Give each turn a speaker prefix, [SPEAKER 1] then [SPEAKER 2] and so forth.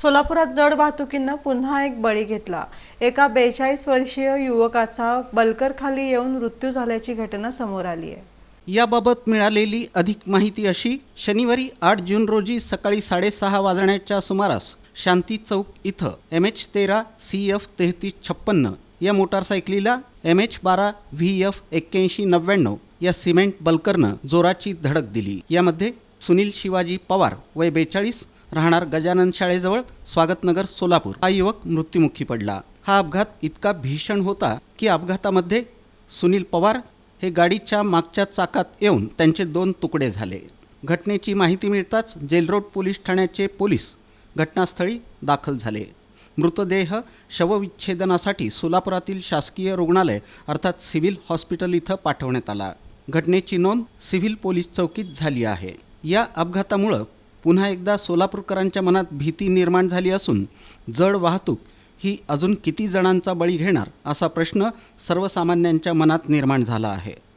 [SPEAKER 1] सोलापुरात जड वाहतुकीनं पुन्हा एक बळी घेतला. एका बेचाळीस वर्षीय युवकाचा बलकरखाली येऊन मृत्यू झाल्याची घटना समोर आली आहे.
[SPEAKER 2] याबाबत मिळालेली अधिक माहिती अशी शनिवारी आठ जून रोजी सकाळी साडेसहा वाजण्याच्या सुमारास शांती चौक इथं एम एच तेरा सी एफ तेहतीस छप्पन्न या मोटारसायकलीला एम एच बारा व्ही एफ एक्क्याऐंशी नव्याण्णव या सिमेंट बल्करनं जोराची धडक दिली. यामध्ये सुनील शिवाजी पवार वय बेचाळीस राहणार गजानन शाळेजवळ स्वागतनगर सोलापूर. हा युवक मृत्युमुखी पडला. हा अपघात इतका भीषण होता की अपघातामध्ये सुनील पवार हे गाडीच्या मागच्या चाकात येऊन त्यांचे दोन तुकडे झाले. घटनेची माहिती मिळताच जेलरोड पोलीस ठाण्याचे पोलीस घटनास्थळी दाखल झाले. मृतदेह शवविच्छेदनासाठी सोलापुरातील शासकीय रुग्णालय अर्थात सिव्हिल हॉस्पिटल इथं पाठवण्यात आला. घटनेची नोंद सिव्हिल पोलीस चौकीत झाली आहे. या अपघातामुळं पुन्हा एकदा सोलापूरकरांच्या मनात भीती निर्माण झाली असून जड वाहतूक ही अजून किती जणांचा बळी घेणार असा प्रश्न सर्वसामान्यांच्या मनात निर्माण झाला आहे.